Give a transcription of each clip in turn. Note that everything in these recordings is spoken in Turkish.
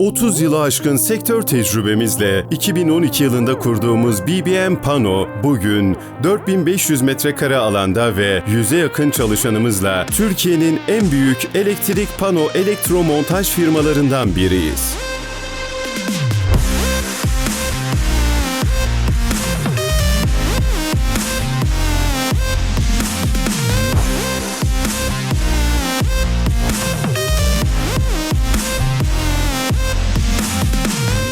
30 yılı aşkın sektör tecrübemizle 2012 yılında kurduğumuz BBM Pano bugün 4500 metrekare alanda ve 100'e yakın çalışanımızla Türkiye'nin en büyük elektrik pano elektromontaj firmalarından biriyiz.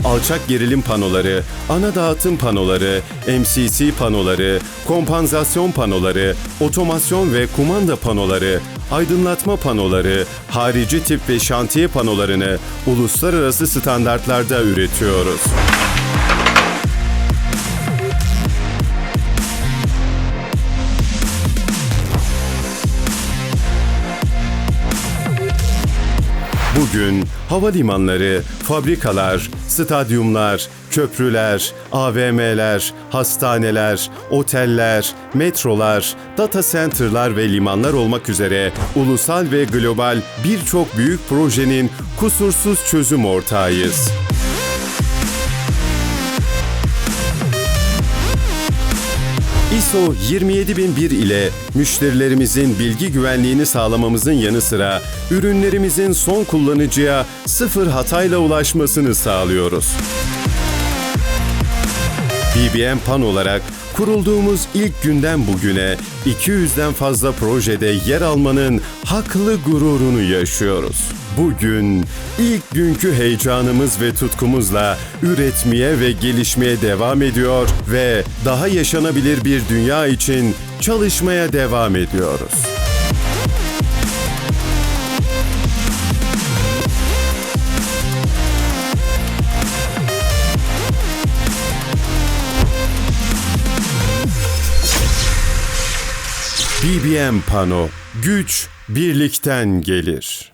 Alçak gerilim panoları, ana dağıtım panoları, MCC panoları, kompansasyon panoları, otomasyon ve kumanda panoları, aydınlatma panoları, harici tip ve şantiye panolarını uluslararası standartlarda üretiyoruz. Bugün havalimanları, fabrikalar, stadyumlar, köprüler, AVM'ler, hastaneler, oteller, metrolar, data center'lar ve limanlar olmak üzere ulusal ve global birçok büyük projenin kusursuz çözüm ortağıyız. ISO 27001 ile müşterilerimizin bilgi güvenliğini sağlamamızın yanı sıra ürünlerimizin son kullanıcıya sıfır hatayla ulaşmasını sağlıyoruz. BBM PAN olarak kurulduğumuz ilk günden bugüne 200'den fazla projede yer almanın haklı gururunu yaşıyoruz. Bugün ilk günkü heyecanımız ve tutkumuzla üretmeye ve gelişmeye devam ediyor ve daha yaşanabilir bir dünya için çalışmaya devam ediyoruz. BBM Pano, güç birlikten gelir.